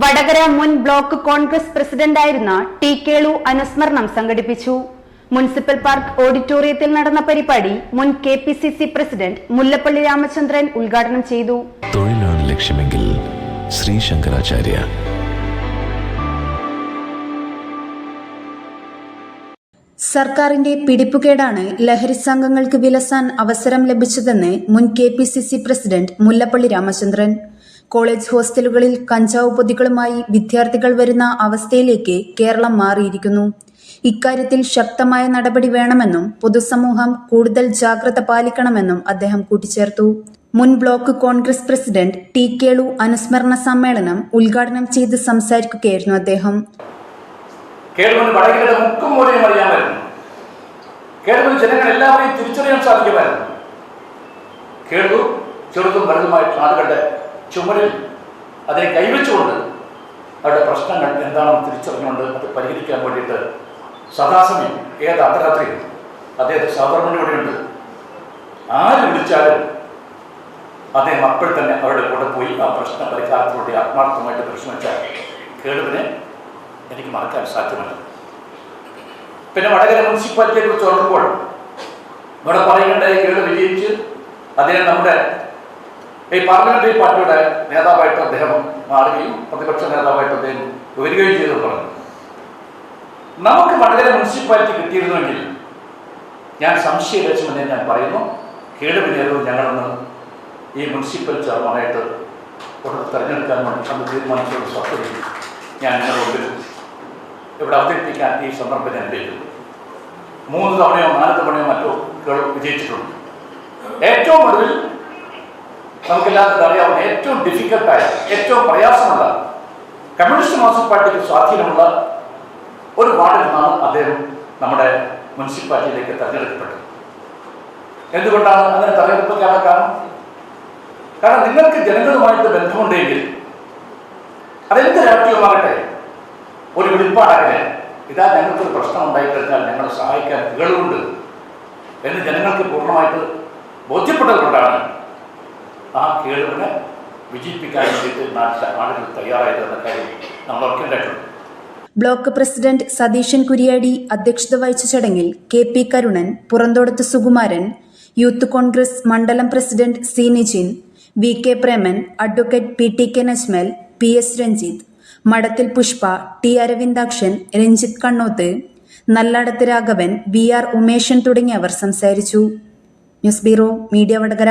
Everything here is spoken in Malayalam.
വടകര മുൻ ബ്ലോക്ക് കോൺഗ്രസ് പ്രസിഡന്റായിരുന്ന ടി കേളു അനുസ്മരണം സംഘടിപ്പിച്ചു. മുനിസിപ്പൽ പാർക്ക് ഓഡിറ്റോറിയത്തിൽ നടന്ന പരിപാടി മുൻ K P C C president Mullappally Ramachandran ഉദ്ഘാടനം ചെയ്തു. തൊഴിലാണ് ലക്ഷ്യമെങ്കിൽ ശ്രീ ശങ്കരാചാര്യ. സർക്കാരിന്റെ പിടിപ്പുകേടാണ് ലഹരി സംഘങ്ങൾക്ക് വിലസാൻ അവസരം ലഭിച്ചതെന്ന് മുൻ K P C C president Mullappally Ramachandran. College ഹോസ്റ്റലുകളിൽ കഞ്ചാവ് പൊതികളുമായി വിദ്യാർത്ഥികൾ വരുന്ന അവസ്ഥയിലേക്ക് കേരളം മാറിയിരിക്കുന്നു. ഇക്കാര്യത്തിൽ ശക്തമായ നടപടി വേണമെന്നും പൊതുസമൂഹം കൂടുതൽ ജാഗ്രത പാലിക്കണമെന്നും അദ്ദേഹം കൂട്ടിച്ചേർത്തു. മുൻ block Congress president T Kelu അനുസ്മരണ സമ്മേളനം ഉദ്ഘാടനം ചെയ്ത് സംസാരിക്കുകയായിരുന്നു അദ്ദേഹം. ജനങ്ങൾ എല്ലാവരെയും തിരിച്ചറിയാൻ സാധിക്കുമായിരുന്നു. ചെറുതും വലുതുമായിട്ടുള്ള ആളുകളുടെ ചുമലിൽ അതിനെ കൈവച്ചുകൊണ്ട് അവരുടെ പ്രശ്നങ്ങൾ എന്താണെന്ന് തിരിച്ചറിഞ്ഞുകൊണ്ട് അത് പരിഹരിക്കാൻ വേണ്ടിയിട്ട് സദാസമയം ഏത് അർദ്ധരാത്രിയും അദ്ദേഹത്തെ സാധാരണ ഇവിടെയുണ്ട് ആര് വിളിച്ചാലും അദ്ദേഹം അപ്പോൾ തന്നെ അവരുടെ കൂടെ പോയി ആ പ്രശ്ന പരിഹാരത്തിലൂടെ ആത്മാർത്ഥമായിട്ട് പരിശ്രമിച്ച കേളുവിനെ എനിക്ക് മറക്കാൻ സാധ്യമല്ല. പിന്നെ വടകര മുനിസിപ്പാലിറ്റിയെ കുറിച്ച് ഓർക്കുമ്പോൾ ഇവിടെ പറയേണ്ട കേട് വിജയിച്ച് അദ്ദേഹം നമ്മുടെ ഈ പാർലമെന്ററി പാർട്ടിയുടെ നേതാവായിട്ട് അദ്ദേഹം മാറുകയും പ്രതിപക്ഷ നേതാവായിട്ട് അദ്ദേഹം വരികയും ചെയ്തു പറഞ്ഞു. നമുക്ക് വടകര മുനിസിപ്പാലിറ്റി കിട്ടിയിരുന്നുവെങ്കിൽ ഞാൻ സംശയരക്ഷമെന്ന് ഞാൻ പറയുന്നു. കേടുവിനേരവും ഞങ്ങളൊന്ന് ഈ മുനിസിപ്പൽ ചെയർമാനായിട്ട് ഉടനെ തിരഞ്ഞെടുക്കാൻ വേണ്ടി അന്ന് തീരുമാനിച്ചുള്ള സ്വപ്നം ഞാൻ നിങ്ങളുടെ ഇവിടെ അവതരിപ്പിക്കാൻ ഈ സന്ദർഭം ഞാൻ ഉപയോഗിക്കുന്നു മൂന്ന് തവണയോ നാല് തവണയോ മറ്റോ വിജയിച്ചിട്ടുണ്ട്. ഏറ്റവും ഒടുവിൽ നമുക്കെല്ലാവർക്കും അറിയാവുന്ന ഏറ്റവും ഡിഫിക്കൽട്ടായ ഏറ്റവും പ്രയാസമുള്ള കമ്മ്യൂണിസ്റ്റ് മാസ്റ്റർ പാർട്ടിക്ക് സ്വാധീനമുള്ള ഒരു വാർഡിൽ നിന്നാണ് അദ്ദേഹം നമ്മുടെ മുനിസിപ്പാലിറ്റിയിലേക്ക് തെരഞ്ഞെടുക്കപ്പെട്ടത്. എന്തുകൊണ്ടാണ് അങ്ങനെ തെരഞ്ഞെടുപ്പ് കാരണം കാരണം നിങ്ങൾക്ക് ജനങ്ങളുമായിട്ട് ബന്ധമുണ്ടെങ്കിൽ അതെന്ത് രാഷ്ട്രീയമാകട്ടെ ഒരു വെളിപ്പാടാകട്ടെ ഇതാ ഞങ്ങൾക്കൊരു പ്രശ്നം ഉണ്ടായിക്കഴിഞ്ഞാൽ ഞങ്ങളെ സഹായിക്കാൻ കേളുണ്ട് എന്ന് ജനങ്ങൾക്ക് പൂർണമായിട്ട് ബോധ്യപ്പെട്ടത് കൊണ്ടാണ് ആ കേടുവിനെ വിജയിപ്പിക്കാൻ വേണ്ടിയിട്ട് നാട്ടിലെ ആളുകൾ തയ്യാറായത് എന്ന കാര്യം നമ്മൾ ഓർക്കേണ്ടതുണ്ട് ബ്ലോക്ക് പ്രസിഡന്റ് സതീശൻ കുരിയാടി അധ്യക്ഷത വഹിച്ച ചടങ്ങിൽ K P Karunan Purantodath Sukumaran youth Congress മണ്ഡലം president C Nijin V K Preman advocate P T K Najmal P S Ranjith Madathil Pushpa T Aravindakshan Ranjith Kannoth Nalladath Raghavan V R Umeshan തുടങ്ങിയവർ സംസാരിച്ചു. News bureau media Vadakara.